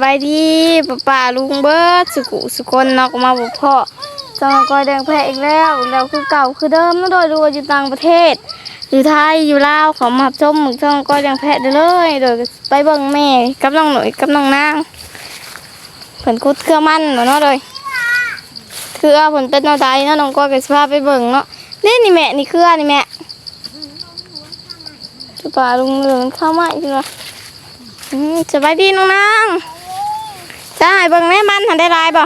บายดีป้าป่าลุงเบิร์ดสุกุสุคนเนอกมาบุพ่อจังกอยแดงแพะอีกแล้วแล้วคือเก่าคือเดิมเนาะโดยรวมอยู่ต่างประเทศ อยู่ไทยอยู่ลาวขอมาชมหมึกจังกอยแดงแพะเด้เลย โดยไปเบิ่งแม่กับน้องหน่อยกับน้องนางเพิ่นคุดเครื่อมันเนาะโดยเครือเพิ่นเป็นเนาะใดเนาะน้องกอยก็สิพไปเบิ่งเนาะนี่นี่แม่นี่เครือนี่แม่ป้าป่าลุงเหลืองเข้ามาอีกแล้วสบายดีน้องนาง จะให้เบิ่งแม่มันหันได้ลายบ่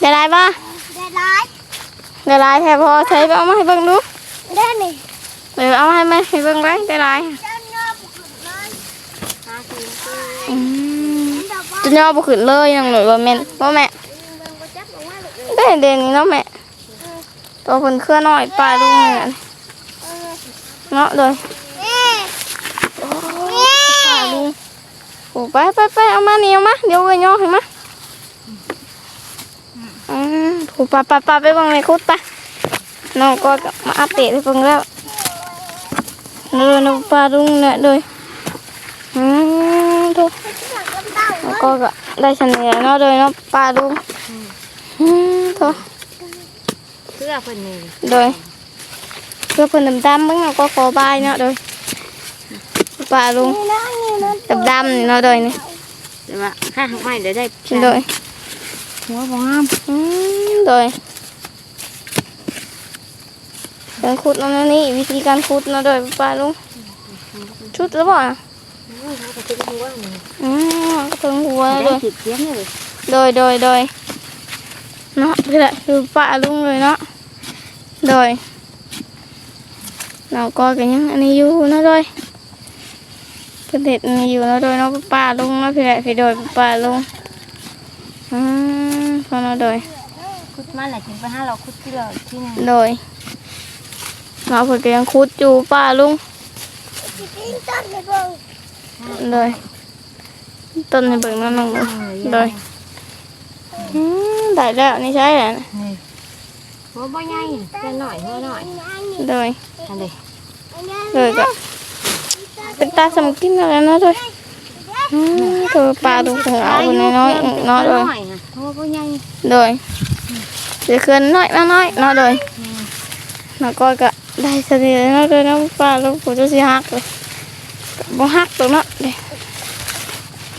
ได้ลายบ่ได้ร้ายได้ลายแท้พอใช้เอามาให้เบิ่งดูได้นี่เออเอามาให้แม่ให้เบิ่งไว้ได้ลายเจ้าเนื้อบุกเลยอืมเดี๋ยวว่าจะย่อบ่ขึ้นเลยน้องหน่อยว่าแม่นบ่แม่เบิ่งก็จับออกมาเลยได้เด่นนี่เนาะแม่ตัวเพิ่นเครือน้อยปลายลุงนี่นเนาะเลย นี่ ปลายลุง โอ้ไปไปไปเอามานี่เอามาเดี๋ยวเอ้ยย่อให้มาอืมถูกปะปะปะไปเบิ่งในคุดปะน้องก็มาอัปเดตให้ฟังแล้วเลยน้องปลาดุงเนี่ยเลยอืมทุกหลังกำเต้าแล้วก็ก็ได้เฉลี่ยเนาะเลยเนาะปลาดุงอืมทุกเพื่อเพิ่นนี่โดยเพื่อเพิ่นดำๆมึงเราก็ขอบายเนาะโดย ปลาดุงนี่นะนี่นะดำๆนี่เนาะโดยนี่แต่ว่าข้าหักไม้เดี๋ยวได้โดยหัวบ่งามอืมโดยการขุดน้ำนี่วิธีการขุดเนาะโดยปลาดุงชุดแล้วบ่อะโอ้ยเขาก็เป็นหัวนี่อืมก็ถึงหัวได้เลยติดเสียงเลยโดยโดยโดยเนาะนี่แหละคือป้าลุงเลยเนาะโดยเราก็กันยังอันนี้อยู่เนาะโดย ประเด็นอันนี้อยู่เนาะโดยเนาะป้าลุงเนาะพี่แหละพี่โดยป้าลุงอืมพอเนาะโดยคุดมาแหละถึงไปหาเราคุดที่เราที่นี่โดยเราเพิ่นก็ยังคุดอยู่ป้าลุงปิ้งต้นเลยเบิ่งโดยต้นในเบิ่งเนั่นนึงโดยอืมได้แล้วนี่ใช่แหละนี่หัวบ่ใหญ่แค่หน่อยหัวหน่อยโดยอันนี้เลยก็เป็นตาสำกินอะไรนะด้วยอืมตัวปลาดูของเอาคนน้อยๆน้อยเลยหน่อยค่ะหัวบ่ใหญ่โดยเดี๋ยวคืนน้อยน้อยน้อยเลยแล้วก็ ก็ได้เสด็จน้อยเลยนะปลาลูกผมจะสิหักเลยบ่หักตรงนั้นเด็ก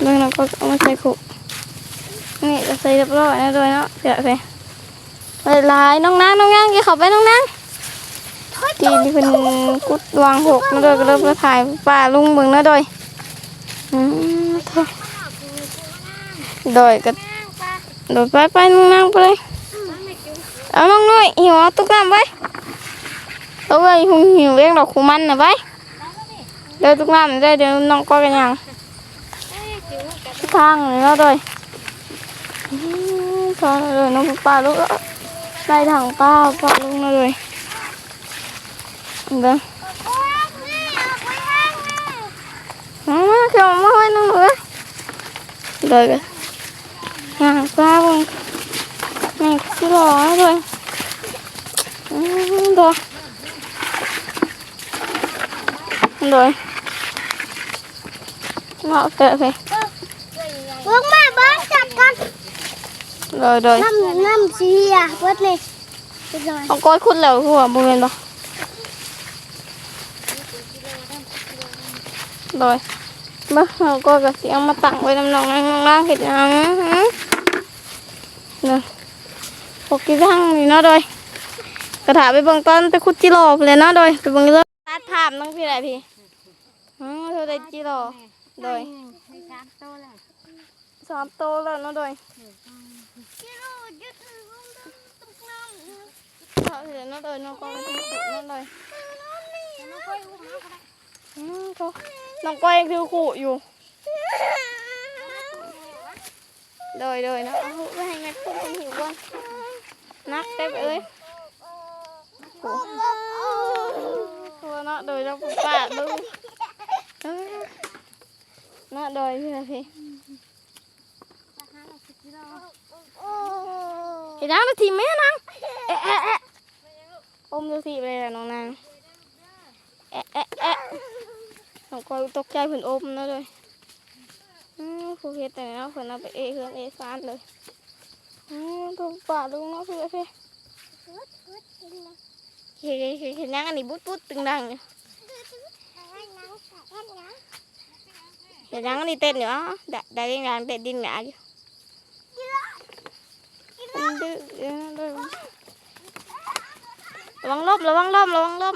เรื่องนั้นก็เอามาใส่ขุนี่จะใส่เรียบร้อยนะด้ กี่เขาไปน้องนางที่ที่เป็นกุดวางหกมาด้วยก็เริ่มมาถ่ายป่าลุงเบิ่งนะโดยอืมโถ่โดยก็โดยไปไปนั่งๆไปเลยเอาน้องน้อยหิวเอาตุ๊กน้ำไว้เอาไว้หุงหิวเองดอกคูมันนะไว้เดี๋ยวตุ๊กน้ำได้เดี๋ยวน้องก็กันยังทางเลยเนาะโดยอืมทางเลยน้องป้าลูกได้ทางป้าป้าลุงนะโดยเด้อมามาเขียวมาไว้น้องเลย เด้อกันงานปลาบุ้งนี่คือรอเลยอืมเด้อเด้อมาเตะไปเบิ่งมาเบิ่ง จับกันเด้อเด้อน้ำน้ำสีอะเบิดนี่เป็นไงเอาก้อยคุณแล้วหัวบริเวณบ่เด้อมาเอาก้อยกับเสียงมาตั้งไว้น้ำนองนั่งนั่งเห็ดหยังเด้อพวกกี่ทั้งนี่เนาะโดยกระถาไปเบิ่งตอนไปขุดจิโร่ไปเลยเนาะโดยไปเบิ่งเลยตัดภาพน้องพี่ไหนพี่อืมเธอได้จิโร่โดยให้สามโตแล้วสามโตแล้วเนาะโดยกิโลยึดลงตุ๊กน้ำเขาเห็นเนาะโดยน้องก็ไปขุดเนาะโดย อืมเขาน้องก้อยคือขู่อยู่โดยโดยเนาะเอาไปให้แม่พูดคนหิวก่อนนักเต็มเอ้ยโอ้ตัวเนาะโดยเราปุ๊บป้าดูเออน่าดอยพี่นะพี่ไอ้นางมาทีมไหมอะนางเอ๊ะเอ๊ะเอ๊ะอมดูทีไปเลยล่ะน้องนางเอ๊ะเอ๊ะ เอ๊ะน้องคอยตกใจเพิ่นอมนะเลยอืมผู้เฮ็ดแต่เนาะเพิ่นเอาไปเอเฮือนเอซานเลยถูกป่าลุงเนาะพี่เอ้ยพุดพุดกินเฮ็ดเฮ็ดเฮ็ดเฮ็ดหยังอันนี้บุ๊ดบุ๊ดตึงดังเนี่ยให้น้องใส่ให้น้องเฮ็ดยังอันนี้เต้นอยู่อะได้ได้ยังไงเต้นดินหนาอยู่ดื้อเดี๋ยวนะเดี๋ยระวังล่มระวังล่มระวังล่ม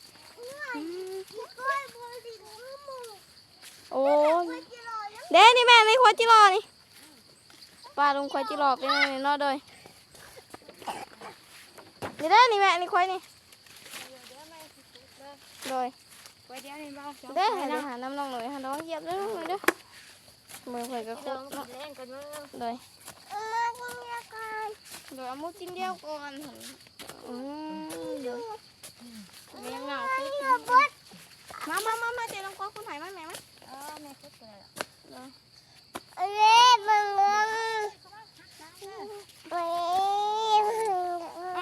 โอ้โหบุญเหยาะกันให้บุญเหยาะกันให้น้องน้องเหนื่อยชายเต็มตาเลยทำคอยจิรอเนี่ยมาเท่านี้เนาะเลยน้องป่าลุงอืมกล้วยบัวสีน้ำมูโอ้ยกิโลแล้วเด้นี่แม่นี่ควายจิรอนี่ป่าลุงควายจิรอเป็นไงนี่เนาะดอยนี่เด้นี่แม่นี่ควายนี่ดอยไว้เดี๋ยวนี่บ่สองเด้คนให้นะอาหารน้ำน้องหน่อยให้น้องเหยียบเด้อน้องหน่อยเด้อมือข่อยก็เดิคุนดกินเล่นกันเมื่อเลยมากินยากันเดี๋ยวเอามุดจิ้มเดียวก่อนอืมเดี๋ย วเลี้ยงเหงาคุดมามามามาเดี๋ยวน้องก้อยคุณหายมาแม่มาเออแม่คุดเลยเล่บังบังเว้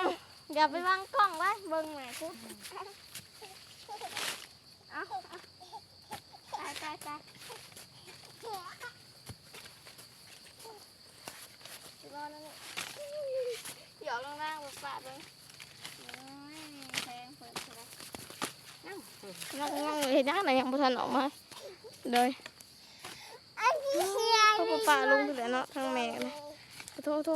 ยอย่าไปวางกล้องไว้เบิ่งแม่คุดเอาเอาตายตายตายรอนั่นแหละหยอกลงล่างแบบปะเลยโอ้ยแพงเปิดเลย นั่งนั่งเห็นยังไหนยังบ่ทันออกมาเลยอันนี้เชียเขาบ่ป่าลุงอยู่แล้วเนาะทางแม่กันเลยขอโทษโท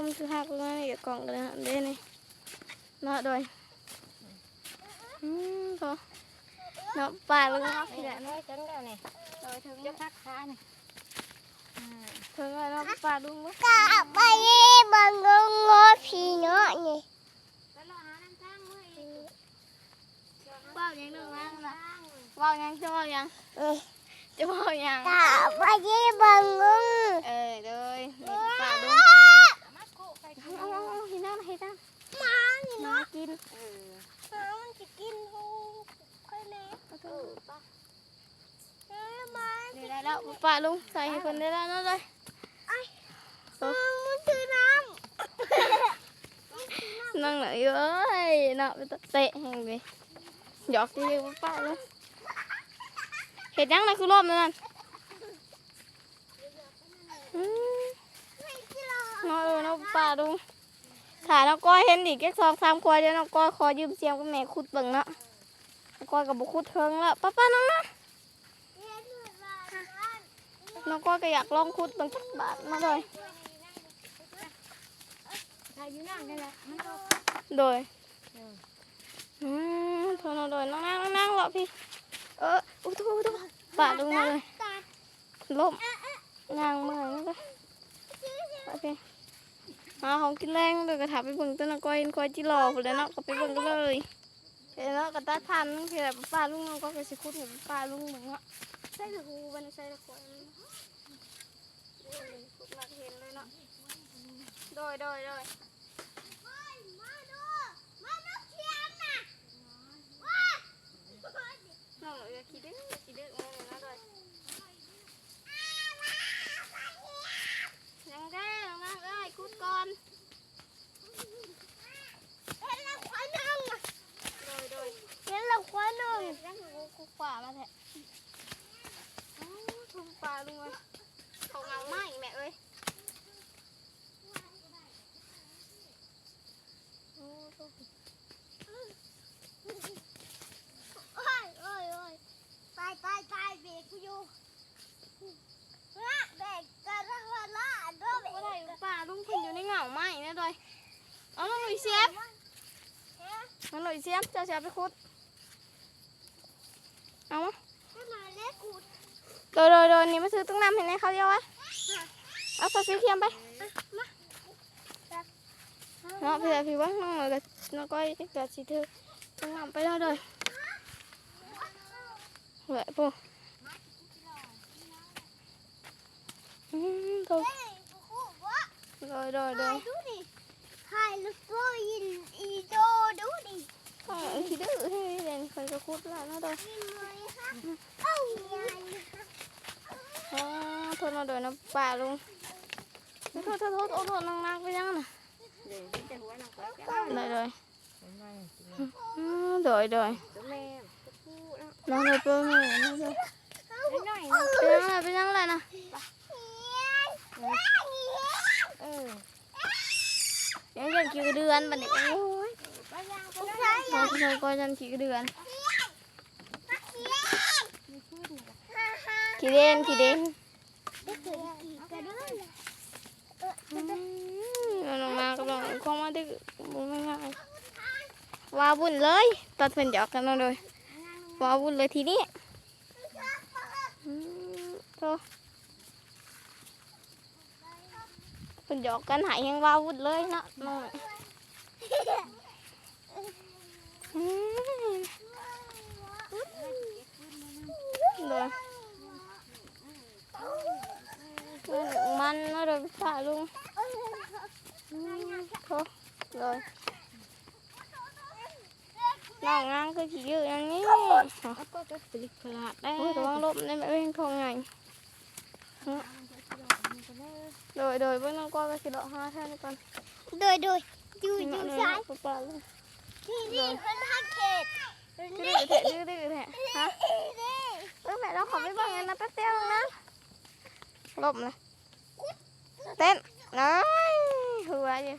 ว่าวยังนึงนะนะว่าวยังจะว่าวยังเอ้ยจะว่าวยังกะไปบังงงเออเลยนี่ป่าลุงมาโคไปเอาเอาเอาเห็นยังเห็นยังมานี่มาเนาะกินเออมามันจะกินหูค่อยแม่เอาเถเออะอป่ะเอ้ยมาเดี๋ยวได้แล้วป่าลุงใส่ให้เพิ่นได้แล้วเนาะเลยมามันถือน้นั่งไหนเอ้ยน่ะไปเตะแหงไป หยอกที่ป้าเลยเห็ดยังนะคือรอบนั่นอืมำไม่กิโลน้อยเลยน้องป้าดูขาน้องก้อยเห็นดิแก๊กซองสามควายเดี๋ยวน้องก้อยขอยืมเสียงกับแม่ขุดเบิ่งเนาะน้องก้อยกับบุขุดเทิงแล้วป้าป้าน้องนะเรียนหน่วยบ้านบ้านน้องก้อยก็อยากลองขุดเบิ่งสักบาทมาเลยถ้าอยู่นั่งนี่แหละมันก็โดยเอออืมโทนเอาโดยน้องนั่งน้องนั่งเหรอพี่ เอออุ้ยทุกทุกป้าดูมาเลยตาล่มงางเมื่อยนี่ก็โอเคเอาของกินแรงเดี๋ยวก็ถามไปเบิ่งต้นก้อยก้อยจีรอพุ่นแหล้วเนาะก็ไปเบิ่งกันเลยเดี๋ยวเนาะก็ตัดทันคือแบบป้าลุงน้องก็ไปสิคุดเห็นป้าลุงเหมือนเนาะใส่ตะหูบันใส่ตะกอยเดี๋ยวเลยคุดมาเห็นเลยเนาะโดยโดยโดย มาดูมาดูเทียมน่ะว้า น้องอย่าคิดเด้ออย่าคิดเด้อเออเนะโดยยังได้น้องนั่งเอ้ยคุดก่อนเห็นแล้วควายหนึ่งโดยโดยเห็นแล้วควายหนึ่งยังคือกูป่ามาแท้อ้าวทุ่มปลาลุงเลยเขาเงาไหมแม่เอ้ยโอ้โห โอ้ยโอ้ยโอ้ย ตายตายตายเบรกกูอยู่ละเบรกกระหัวละโดนเบรว่าไรกป่าลุงเพิ่นอยู่ในเงาไหมเนี่ยดอยเอาน้องหลุยเสียบน้องหลุยเสียบเจ้าจะเอาไปคุดเอามาให้มาเล็กกูโดยโดยโดยนี่มาซื้อตุ้งน้ำเห็นไหมเขาเดียววะเอาไปซื้อเทียมไปเนาะพี่แต่พี่ว่าน้องหน่อยกับน้องก้อยกับสีเธอตุ้งน้ำไปแล้วเลย เว้ยปูอืมโทษเฮ้ยกูคู่วะโดยโดยโดถ่ายยดูดิถ่ายลูกโป่ยินอีโดดูดิต้อง ขี้อให้เรียนคนก็คุดแล้วนะโดยยินไหมฮะเอ้าใหญ่อ๋อโทษมาโดยนะป่าลุงโทษโทษโทษโทษโทษนางนางไปเดี๋ยวมันจะหัวน้องก้อยแก่โดยโดยเป็นไงอืมโดยโดยตัวแม่ตัวผู้เนาะน้องเลยเปิ้ลหน่อยน้องเลยหน่อยเป็นยังไงเป็นยังไงนะเออยังยันขี้เดือนบัดนี้โอ้ยน้อพี่ชายก็ยันขี้เดือนมีขึ้นฮ่เด่นขี้เด่นเด็กเกิดกี่กระเดื่องอืมน้องนากำลังคงมาดึกบุญไม่ง่ายว้าวุ่นเลยตอนเป็นหยอกกันเลย ว้าวุ่นเลยทีนี้อืมโธ่เป็นหยอกกันหายยังว้าวุ่นเลยนะน้องอืมเลยมันเนาะเดี๋ยวฝ่าลุงโธ่เลย น้องงางคือขี้ยืดอย่างนี้ก็จะปลิกขลาดได้ระวังลบในแม่เองทองไงโดยโดยเบื้องน้องก้อยก็สิเลาะห้าแท่านก่อนโดยโดยอยู่อยู่ซ้ายที่นี่มันทักเขตดื้นี่อแทะดื้อดื้อแทะฮะเออแม่เราขอไปเบิ่งกันนะแป๊บเดียวนะลบเลยเต้นน้อยหัวอยู่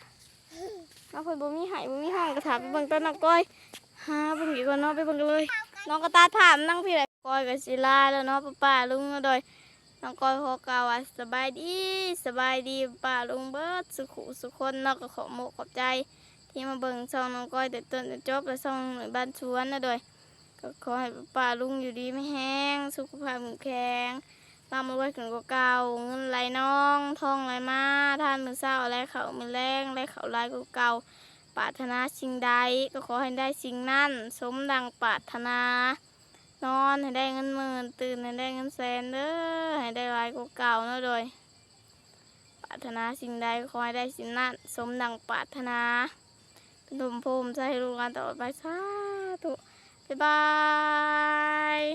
น้องเพิ่นบ่มีหายบ่มีห้องกระถามไปบิ่งต้นน้องก้อย หาเบิ่งอีกก่อนเนาะไปเบิ่งกันเลย น้องก็ตาถามนั่งพี่เลยก้อยกับศิลาแล้วเนาะป้าป้าลุงนะโดยน้องก้อยขอกล่าวาสบายดีสบายดีป้าลุงเบิดสุขุสุขคนเนาะก็ขอโมขอบใจ ที่มาเบิ่งซองน้องก้อยแต่ต้นจนจบและซองหน่วยบ้านชวนนะโดยก็ขอให้ป้าลุงอยู่ดีไม่แห้งสุขภาพแข็งแข็งร่ำรวยขึ้นกว่าเก่าเงินไหลน้องทองไหลมาทานมือเศร้าแลเขามือแรงแลเขาวหลายกว่าเก่า ปรารถนาสิ่งใดก็ขอให้ได้สิ่งนั้น สมดังปรารถนา นอนให้ได้เงินหมื่นตื่นให้ได้เงินแสนเด้อให้ได้หลายกว่าเก่าเนาะโดยปรารถนาสิ่งใดก็ขอให้ได้สิ่งนั้น สมดังปรารถนาเป็นถุมภูมิใจให้กหลานตลอดไปสาธุบ๊ายบาย